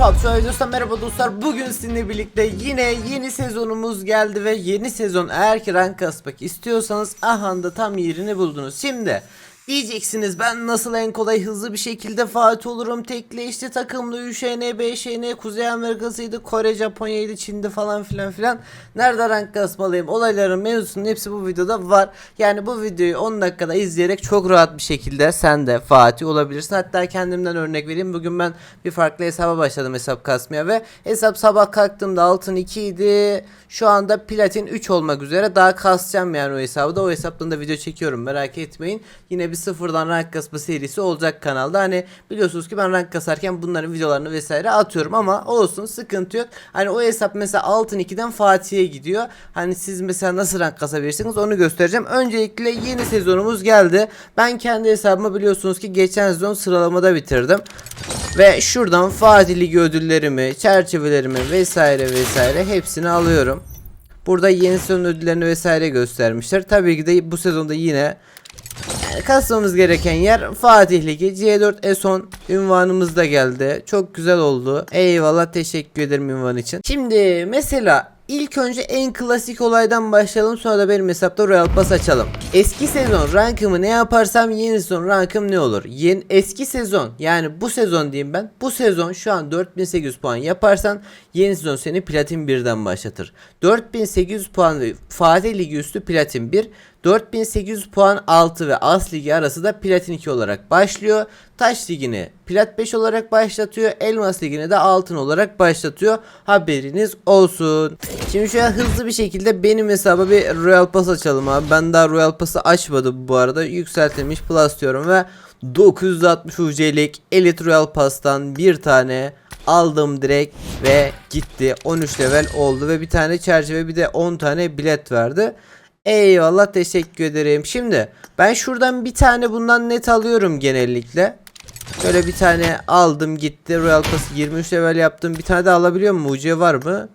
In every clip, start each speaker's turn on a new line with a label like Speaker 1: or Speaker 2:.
Speaker 1: PUBG videosundan merhaba dostlar. Bugün sizinle birlikte yine yeni sezonumuz geldi ve yeni sezon eğer ki rank kasmak istiyorsanız ahanda tam yerini buldunuz. Şimdi diyeceksiniz ben nasıl en kolay hızlı bir şekilde Fatih olurum tekli işte takımlı UŞN, BŞN, Kuzey Amerika'sıydı, Kore, Japonya'ydı, Çin'de falan filan filan. Nerede rank kasmalıyım olayların mevzusunun hepsi bu videoda var. Yani bu videoyu 10 dakikada izleyerek çok rahat bir şekilde sen de Fatih olabilirsin. Hatta kendimden örnek vereyim. Bugün ben bir farklı hesaba başladım hesap kasmaya ve hesap sabah kalktığımda altın 2 idi. Şu anda platin 3 olmak üzere daha kasacağım yani o hesabı da. O hesaptan da video çekiyorum merak etmeyin. Yine bir sıfırdan rank kasma serisi olacak kanalda. Hani biliyorsunuz ki ben rank kasarken bunların videolarını vesaire atıyorum ama olsun sıkıntı yok. Hani o hesap mesela altın 2'den Fatih'e gidiyor. Hani siz mesela nasıl rank kasabilirsiniz onu göstereceğim. Öncelikle yeni sezonumuz geldi. Ben kendi hesabımı biliyorsunuz ki geçen sezon sıralamada bitirdim. Ve şuradan Fatih Ligi ödüllerimi, çerçevelerimi vesaire vesaire hepsini alıyorum. Burada yeni sezon ödüllerini vesaire göstermişler. Tabii ki de bu sezonda yine yani kasmamız gereken yer Fatih Ligi C4 Eson ünvanımız da geldi. Çok güzel oldu. Eyvallah teşekkür ederim ünvan için. Şimdi mesela ilk önce en klasik olaydan başlayalım sonra da benim hesapta Royal Pass açalım. Eski sezon rankımı ne yaparsam yeni sezon rankım ne olur? Yeni, eski sezon yani bu sezon diyeyim ben. Bu sezon şu an 4800 puan yaparsan yeni sezon seni platin 1'den başlatır. 4800 puan Fatih Ligi üstü platin 1. 4800 puan altı ve As Ligi arası da Platin 2 olarak başlıyor. Taş Ligi'ni Plat 5 olarak başlatıyor. Elmas Ligi'ni de altın olarak başlatıyor. Haberiniz olsun. Şimdi şöyle hızlı bir şekilde benim hesaba bir Royal Pass açalım abi. Ben daha Royal Pass'ı açmadım bu arada. Yükseltilmiş Plus diyorum ve 960 UC'lik Elite Royal Pass'tan bir tane aldım direkt ve gitti. 13 level oldu ve bir tane çerçeve bir de 10 tane bilet verdi. Eyvallah teşekkür ederim. Şimdi ben şuradan bir tane bundan net alıyorum genellikle. Şöyle bir tane aldım gitti. Royal Pass 23 level yaptım. Bir tane de alabiliyor mu? UC var mı?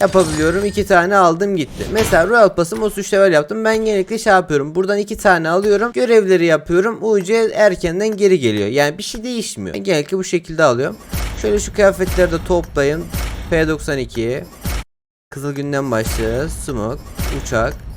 Speaker 1: Yapabiliyorum. iki tane aldım gitti. Mesela Royal Pass'ım 33 level yaptım. Ben genellikle şey yapıyorum. Buradan iki tane alıyorum. Görevleri yapıyorum. UC erkenden geri geliyor. Yani bir şey değişmiyor. Ben genellikle bu şekilde alıyorum. Şöyle şu kıyafetleri de toplayın. P92 Kızıl günden başlıyor. Smoke. Uçak.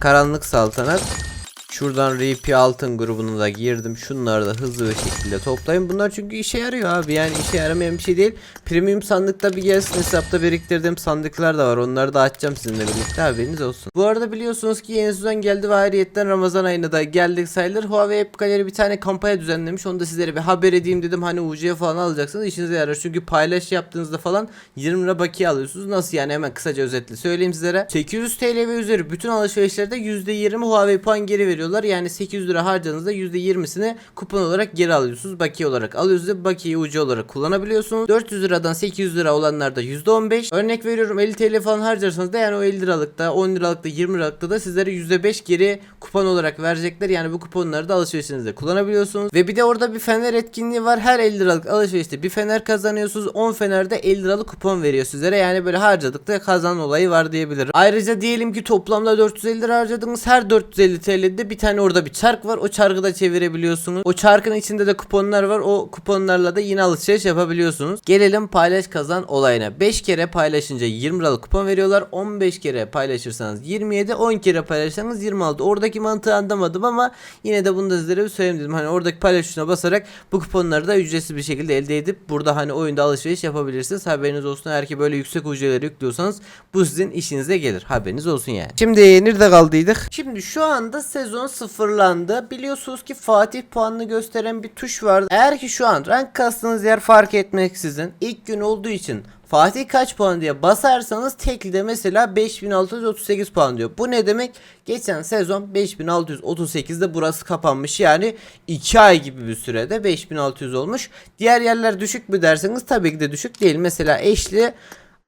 Speaker 1: Karanlık Saltanat. Şuradan RP altın grubuna da girdim. Şunları da hızlı bir şekilde toplayın. Bunlar çünkü işe yarıyor abi. Yani işe yaramayan bir şey değil. Premium sandıkta bir gelsin hesapta biriktirdiğim sandıklar da var. Onları da açacağım sizinle birlikte haberiniz olsun. Bu arada biliyorsunuz ki yeni sezon geldi ve ayrıyetten Ramazan ayına da geldik sayılır. Huawei App Gallery bir tane kampanya düzenlemiş. Onu da sizlere bir haber edeyim dedim. Hani UC falan alacaksınız işinize yarar. Çünkü paylaş yaptığınızda falan 20 lira bakiye alıyorsunuz. Nasıl yani hemen kısaca özetle söyleyeyim sizlere. 800 TL ve üzeri bütün alışverişlerde %20 Huawei puan geri veriyorlar. Yani 800 lira harcadığınızda %20'sini kupon olarak geri alıyorsunuz. Bakiye olarak alıyorsunuz ve bakiyeyi ucu olarak kullanabiliyorsunuz. 400 liradan 800 lira olanlarda %15. Örnek veriyorum 50 TL falan harcarsanız da yani o 50 liralıkta 10 liralıkta 20 liralıkta da sizlere %5 geri kupon olarak verecekler. Yani bu kuponları da alışverişinizde kullanabiliyorsunuz. Ve bir de orada bir fener etkinliği var. Her 50 liralık alışverişte bir fener kazanıyorsunuz. 10 fenerde 50 liralık kupon veriyor sizlere. Yani böyle harcadıkta kazanan olayı var diyebilirim. Ayrıca diyelim ki toplamda 450 lira harcadınız. Her 450 TL'de bir tane orada bir çark var. O çarkı da çevirebiliyorsunuz. O çarkın içinde de kuponlar var. O kuponlarla da yine alışveriş yapabiliyorsunuz. Gelelim paylaş kazan olayına. 5 kere paylaşınca 20 liralık kupon veriyorlar. 15 kere paylaşırsanız 27, 10 kere paylaşırsanız 26. Oradaki mantığı anlamadım ama yine de bunu da sizlere bir söyleyeyim dedim. Hani oradaki paylaş tuşuna basarak bu kuponları da ücretsiz bir şekilde elde edip burada hani oyunda alışveriş yapabilirsiniz. Haberiniz olsun. Eğer ki böyle yüksek UC'leri yüklüyorsanız bu sizin işinize gelir. Haberiniz olsun yani. Şimdi nerede kaldıydık? Şimdi şu anda sezon sıfırlandı. Biliyorsunuz ki Fatih puanını gösteren bir tuş vardı. Eğer ki şu an rank kastığınız yer fark etmeksizin ilk gün olduğu için Fatih kaç puan diye basarsanız teklide mesela 5638 puan diyor. Bu ne demek? Geçen sezon 5638'de burası kapanmış. Yani 2 ay gibi bir sürede 5600 olmuş. Diğer yerler düşük mü derseniz tabii ki de düşük değil. Mesela eşli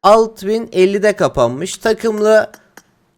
Speaker 1: 6050'de kapanmış. Takımlı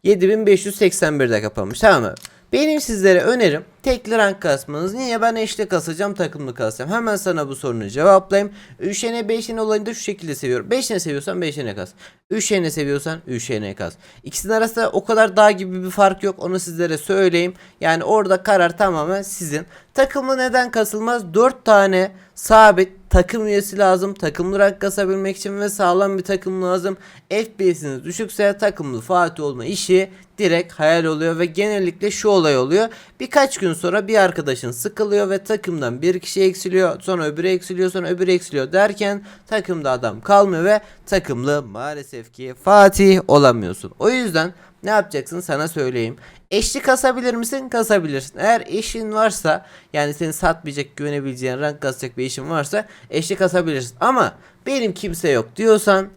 Speaker 1: 7581'de kapanmış. Tamam mı? Benim sizlere önerim tekli rank kasmanız. Niye ben eşli kasacağım takımlı kasacağım. Hemen sana bu sorunu cevaplayayım. 3'ene 5'ene olayını da şu şekilde seviyorum. 5'ene seviyorsan 5'ene kas. Üşeni seviyorsan üşeni kas. İkisinin arasında o kadar dağ gibi bir fark yok. Onu sizlere söyleyeyim. Yani orada karar tamamen sizin. Takımlı neden kasılmaz? 4 tane sabit takım üyesi lazım. Takımlı rank kasabilmek için ve sağlam bir takım lazım. FPS'iniz düşükse takımlı Fatih olma işi direkt hayal oluyor ve genellikle şu olay oluyor. Birkaç gün sonra bir arkadaşın sıkılıyor ve takımdan bir kişi eksiliyor. Sonra öbürü eksiliyor sonra öbürü eksiliyor derken takımda adam kalmıyor ve takımlı maalesef ki Fatih olamıyorsun. O yüzden ne yapacaksın sana söyleyeyim. Eşli kasabilir misin? Kasabilirsin. Eğer eşin varsa yani seni satmayacak güvenebileceğin rank kasacak bir eşin varsa eşli kasabilirsin. Ama benim kimse yok diyorsan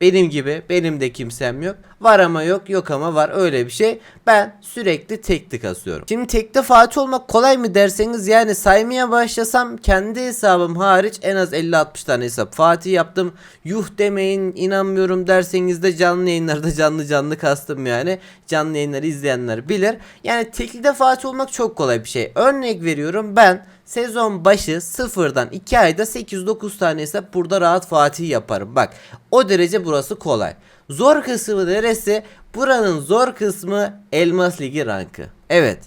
Speaker 1: benim gibi benim de kimsem yok. Var ama yok yok ama var öyle bir şey. Ben sürekli tekli kasıyorum. Şimdi tekte Fatih olmak kolay mı derseniz yani saymaya başlasam kendi hesabım hariç en az 50-60 tane hesap Fatih yaptım. Yuh demeyin inanmıyorum derseniz de canlı yayınlarda canlı canlı kastım yani. Canlı yayınları izleyenler bilir. Yani teklide Fatih olmak çok kolay bir şey. Örnek veriyorum ben sezon başı sıfırdan 2 ayda 8-9 tane hesap burada rahat Fatih yaparım. Bak o derece burası kolay. Zor kısmı neresi? Buranın zor kısmı Elmas Ligi rankı. Evet.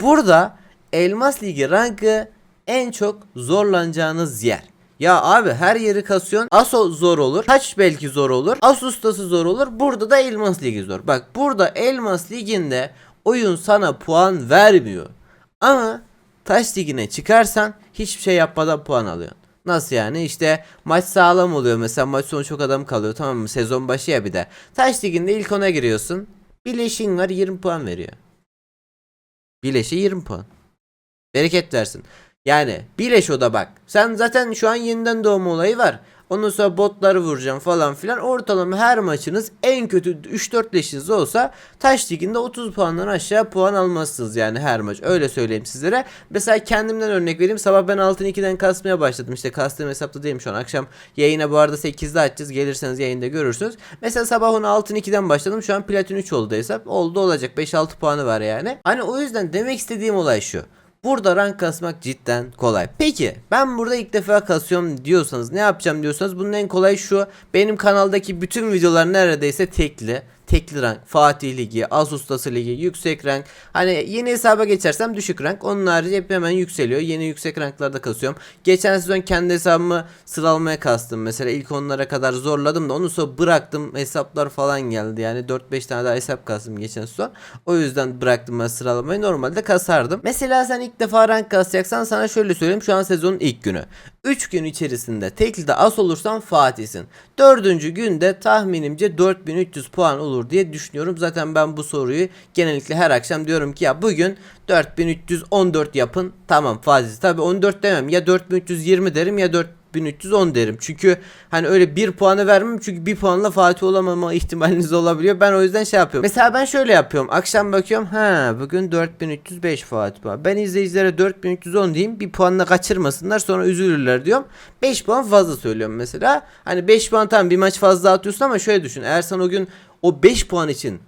Speaker 1: Burada Elmas Ligi rankı en çok zorlanacağınız yer. Ya abi her yeri kasıyorsun. Aso zor olur. Taç belki zor olur. As ustası zor olur. Burada da Elmas Ligi zor. Bak burada Elmas Ligi'nde oyun sana puan vermiyor. Ama Taş ligine çıkarsan hiçbir şey yapmadan puan alıyorsun. Nasıl yani? İşte maç sağlam oluyor. Mesela maç sonu çok adam kalıyor tamam mı? Sezon başı ya bir de. Taş liginde ilk ona giriyorsun. Bileşin var 20 puan veriyor. Bileşe 20 puan. Bereket versin. Yani bileş o da bak. Sen zaten şu an yeniden doğma olayı var. Ondan sonra botları vuracağım falan filan. Ortalama her maçınız en kötü 3-4 leşiniz olsa taş liginde 30 puandan aşağı puan almazsınız yani her maç. Öyle söyleyeyim sizlere. Mesela kendimden örnek vereyim. Sabah ben altın 2'den kasmaya başladım. İşte kastığım hesapta değilim şu an. Akşam yayına bu arada 8'de açacağız. Gelirseniz yayında görürsünüz. Mesela sabah onu altın 2'den başladım. Şu an platin 3 oldu hesap. Oldu olacak. 5-6 puanı var yani. Hani o yüzden demek istediğim olay şu. Burada rank kasmak cidden kolay. Peki ben burada ilk defa kasıyorum diyorsanız ne yapacağım diyorsanız bunun en kolay şu. Benim kanaldaki bütün videolar neredeyse tekli. Tekli rank, Fatih Ligi, Az Ustası Ligi, yüksek rank. Hani yeni hesaba geçersem düşük rank. Onun harici hep hemen yükseliyor. Yeni yüksek ranklarda kasıyorum. Geçen sezon kendi hesabımı sıralamaya kastım. Mesela ilk onlara kadar zorladım da onu sonra bıraktım. Hesaplar falan geldi. Yani 4-5 tane daha hesap kastım geçen sezon. O yüzden bıraktım ben sıralamayı. Normalde kasardım. Mesela sen ilk defa rank kasacaksan sana şöyle söyleyeyim. Şu an sezonun ilk günü. 3 gün içerisinde teklide as olursan Fatih'sin. Dördüncü günde tahminimce 4300 puan olur diye düşünüyorum. Zaten ben bu soruyu genellikle her akşam diyorum ki ya bugün 4314 yapın. Tamam Fatih. Tabi 14 demem. Ya 4320 derim ya 4310 derim. Çünkü hani öyle bir puanı vermem. Çünkü bir puanla Fatih olamama ihtimaliniz olabiliyor. Ben o yüzden şey yapıyorum. Mesela ben şöyle yapıyorum. Akşam bakıyorum. Ha bugün 4305 Fatih puan. Ben izleyicilere 4310 diyeyim. Bir puanla kaçırmasınlar. Sonra üzülürler diyorum. 5 puan fazla söylüyorum mesela. Hani 5 puan tamam bir maç fazla atıyorsun ama şöyle düşün. Eğer sen o gün o 5 puan için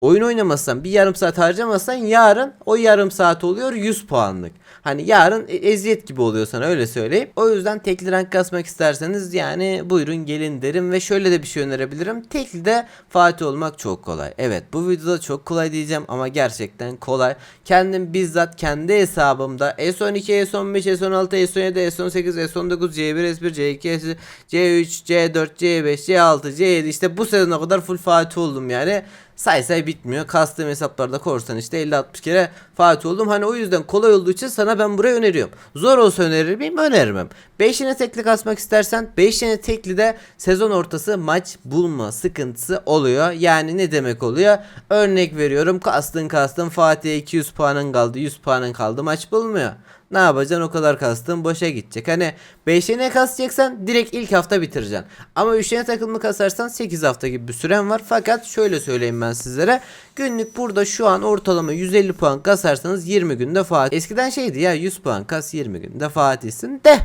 Speaker 1: oyun oynamazsan bir yarım saat harcamazsan yarın o yarım saat oluyor 100 puanlık. Hani yarın e- eziyet gibi oluyor sana öyle söyleyeyim. O yüzden tekli rank kasmak isterseniz yani buyurun gelin derim ve şöyle de bir şey önerebilirim. Tekli de Fatih olmak çok kolay. Evet bu videoda çok kolay diyeceğim ama gerçekten kolay. Kendim bizzat kendi hesabımda S12, S15, S16, S17, S18, S19, C1, S1, C2, C3, C4, C5, C6, C7 işte bu sezona kadar full Fatih oldum yani say say bitmiyor. Kastığım hesaplarda korsan işte 50-60 kere Fatih oldum. Hani o yüzden kolay olduğu için sana ben burayı öneriyorum. Zor olsa önerir miyim? Önermem. 5 yine tekli kasmak istersen 5 yine tekli de sezon ortası maç bulma sıkıntısı oluyor. Yani ne demek oluyor? Örnek veriyorum kastın kastın Fatih'e 200 puanın kaldı 100 puanın kaldı maç bulmuyor. Ne yapacaksın o kadar kastın boşa gidecek. Hani 5'ine kasacaksan direkt ilk hafta bitireceksin. Ama 3'ine takımlı kasarsan 8 hafta gibi bir süren var. Fakat şöyle söyleyeyim ben sizlere. Günlük burada şu an ortalama 150 puan kasarsanız 20 günde Fatih. Eskiden şeydi ya 100 puan kas 20 günde Fatih'sin de.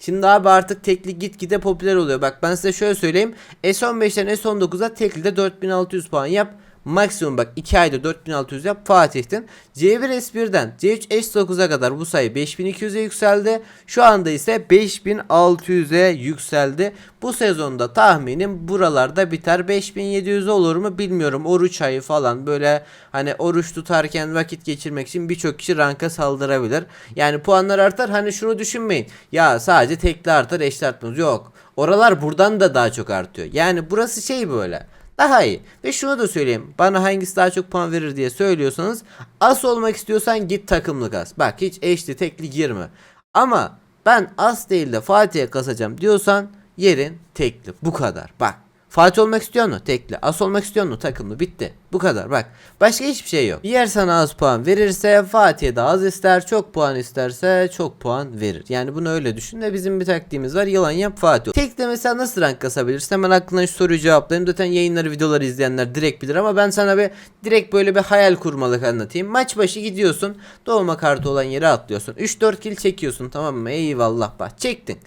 Speaker 1: Şimdi abi artık tekli gitgide popüler oluyor. Bak ben size şöyle söyleyeyim. S15'ten S19'a tekli de 4600 puan yap. Maksimum bak 2 ayda 4600 yap Fatih'tin. C1 S1'den C3 S9'a kadar bu sayı 5200'e yükseldi. Şu anda ise 5600'e yükseldi. Bu sezonda tahminim buralarda biter. 5700 olur mu bilmiyorum. Oruç ayı falan böyle hani oruç tutarken vakit geçirmek için birçok kişi ranka saldırabilir. Yani puanlar artar. Hani şunu düşünmeyin. Ya sadece tekli artar eşli artmaz. Yok. Oralar buradan da daha çok artıyor. Yani burası şey böyle. Daha iyi. Ve şunu da söyleyeyim. Bana hangisi daha çok puan verir diye söylüyorsanız as olmak istiyorsan git takımlık as. Bak hiç eşli tekli girme. Ama ben as değil de Fatih'e kasacağım diyorsan yerin tekli. Bu kadar. Bak. Fatih olmak istiyor mu? Tekli. As olmak istiyor mu? Takımlı. Bitti. Bu kadar. Bak. Başka hiçbir şey yok. Yer sana az puan verirse Fatih'e de az ister. Çok puan isterse çok puan verir. Yani bunu öyle düşün ve bizim bir taktiğimiz var. Yılan yap Fatih. Tekli mesela nasıl rank kasabilirsin? Hemen aklına şu soruyu cevaplayayım. Zaten yayınları videoları izleyenler direkt bilir ama ben sana bir direkt böyle bir hayal kurmalık anlatayım. Maç başı gidiyorsun. Doğma kartı olan yere atlıyorsun. 3-4 kill çekiyorsun tamam mı? Eyvallah bak. Çektin.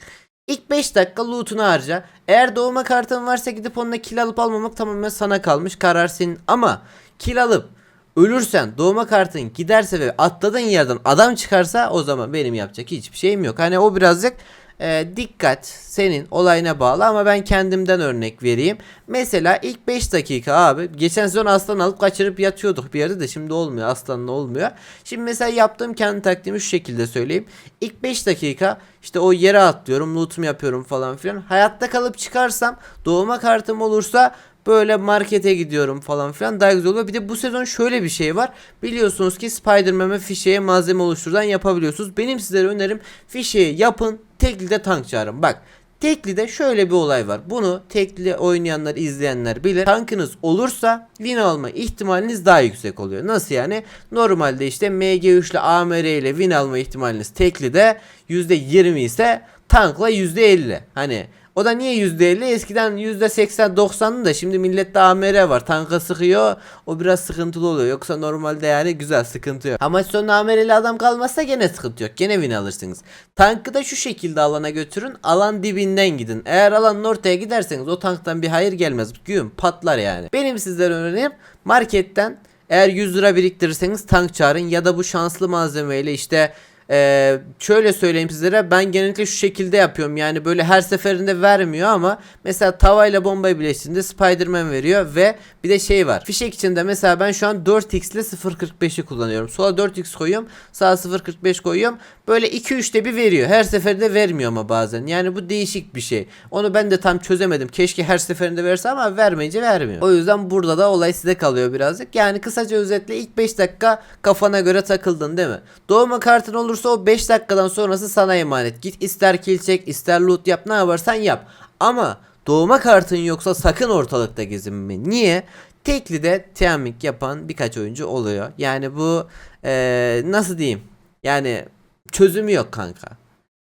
Speaker 1: İlk 5 dakika loot'unu harca. Eğer doğuma kartın varsa gidip onunla kill alıp almamak tamamen sana kalmış. Karar senin. Ama kill alıp ölürsen doğuma kartın giderse ve atladığın yerden adam çıkarsa o zaman benim yapacak hiçbir şeyim yok. Hani o birazcık e, dikkat senin olayına bağlı ama ben kendimden örnek vereyim. Mesela ilk 5 dakika abi geçen sezon aslan alıp kaçırıp yatıyorduk bir yerde de şimdi olmuyor aslanla olmuyor. Şimdi mesela yaptığım kendi taktiğimi şu şekilde söyleyeyim. İlk 5 dakika işte o yere atlıyorum lootumu yapıyorum falan filan. Hayatta kalıp çıkarsam doğuma kartım olursa böyle markete gidiyorum falan filan daha güzel oluyor. Bir de bu sezon şöyle bir şey var. Biliyorsunuz ki Spider-Man'e fişeye malzeme oluşturdan yapabiliyorsunuz. Benim sizlere önerim fişeyi yapın teklide tank çağırın. Bak Tekli'de şöyle bir olay var. Bunu tekli oynayanlar, izleyenler bilir. Tankınız olursa win alma ihtimaliniz daha yüksek oluyor. Nasıl yani? Normalde işte MG3 ile AMR ile win alma ihtimaliniz Tekli'de %20 ise tankla %50. Hani o da niye %50? Eskiden %80-90'dı da şimdi millette AMR var. Tanka sıkıyor. O biraz sıkıntılı oluyor. Yoksa normalde yani güzel sıkıntı yok. Ama sonra AMR'li adam kalmazsa gene sıkıntı yok. Gene win alırsınız. Tankı da şu şekilde alana götürün. Alan dibinden gidin. Eğer alanın ortaya giderseniz o tanktan bir hayır gelmez. Gün patlar yani. Benim sizlere önerim marketten eğer 100 lira biriktirirseniz tank çağırın ya da bu şanslı malzemeyle işte ee, şöyle söyleyeyim sizlere ben genellikle şu şekilde yapıyorum. Yani böyle her seferinde vermiyor ama mesela tavayla bombayı birleştiğinde Spiderman veriyor ve bir de şey var. Fişek içinde mesela ben şu an 4x ile 0.45'i kullanıyorum. Sola 4x koyuyorum sağa 0.45 koyuyorum. Böyle 2-3'te bir veriyor. Her seferinde vermiyor ama bazen. Yani bu değişik bir şey. Onu ben de tam çözemedim. Keşke her seferinde verse ama vermeyince vermiyor. O yüzden burada da olay size kalıyor birazcık. Yani kısaca özetle ilk 5 dakika kafana göre takıldın değil mi? Doğuma kartın olursa o 5 dakikadan sonrası sana emanet. Git ister kill çek ister loot yap ne yaparsan yap. Ama doğuma kartın yoksa sakın ortalıkta gezinme. Niye? Tekli'de teamik yapan birkaç oyuncu oluyor. Yani bu eee, nasıl diyeyim? Yani çözümü yok kanka.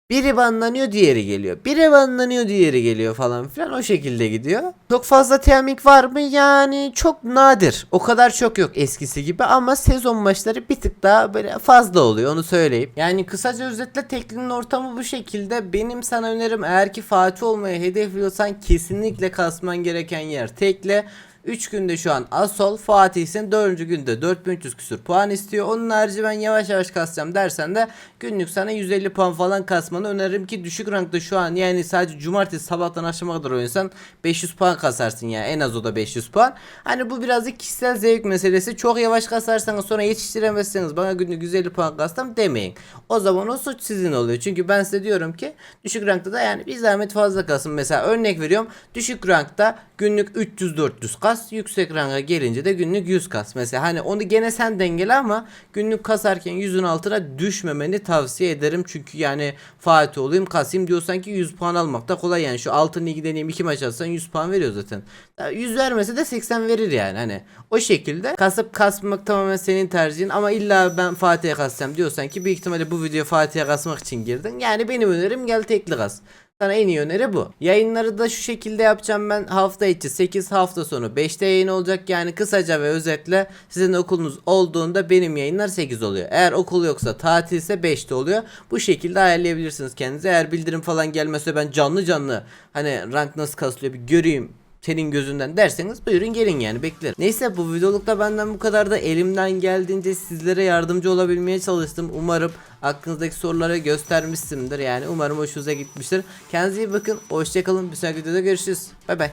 Speaker 1: Biri banlanıyor diğeri geliyor. Biri banlanıyor diğeri geliyor falan filan o şekilde gidiyor. Çok fazla teamik var mı? Yani çok nadir. O kadar çok yok eskisi gibi ama sezon maçları bir tık daha böyle fazla oluyor onu söyleyeyim. Yani kısaca özetle teklinin ortamı bu şekilde. Benim sana önerim eğer ki Fatih olmayı hedefliyorsan kesinlikle kasman gereken yer tekle. 3 günde şu an Asol Fatih'sin 4. günde 4300 küsür puan istiyor. Onun harici ben yavaş yavaş kasacağım dersen de günlük sana 150 puan falan kasmanı öneririm ki düşük rankta şu an yani sadece cumartesi sabahtan akşama kadar oynasan 500 puan kasarsın ya en az o da 500 puan. Hani bu birazcık kişisel zevk meselesi. Çok yavaş kasarsanız sonra yetiştiremezseniz bana günlük 150 puan kastım demeyin. O zaman o suç sizin oluyor. Çünkü ben size diyorum ki düşük rankta da yani bir zahmet fazla kasın. Mesela örnek veriyorum düşük rankta günlük 300-400 kas yüksek ranga gelince de günlük 100 kas. Mesela hani onu gene sen dengele ama günlük kasarken 100'ün altına düşmemeni tavsiye ederim. Çünkü yani Fatih olayım kasayım diyorsan ki 100 puan almak da kolay. Yani şu altın ligi deneyim 2 maç alsan 100 puan veriyor zaten. Ya 100 vermese de 80 verir yani. Hani o şekilde kasıp kasmak tamamen senin tercihin. Ama illa ben Fatih'e kassam diyorsan ki büyük ihtimalle bu video Fatih'e kasmak için girdin. Yani benim önerim gel tekli kas sana en iyi öneri bu. Yayınları da şu şekilde yapacağım ben. Hafta içi 8 hafta sonu 5'te yayın olacak. Yani kısaca ve özetle sizin okulunuz olduğunda benim yayınlar 8 oluyor. Eğer okul yoksa tatilse 5'te oluyor. Bu şekilde ayarlayabilirsiniz kendinize. Eğer bildirim falan gelmezse ben canlı canlı hani rank nasıl kasılıyor bir göreyim senin gözünden derseniz buyurun gelin yani beklerim. Neyse bu videolukta benden bu kadar da elimden geldiğince sizlere yardımcı olabilmeye çalıştım. Umarım aklınızdaki soruları göstermişsimdir yani umarım hoşunuza gitmiştir. Kendinize iyi bakın hoşçakalın bir sonraki videoda görüşürüz. Bay bay.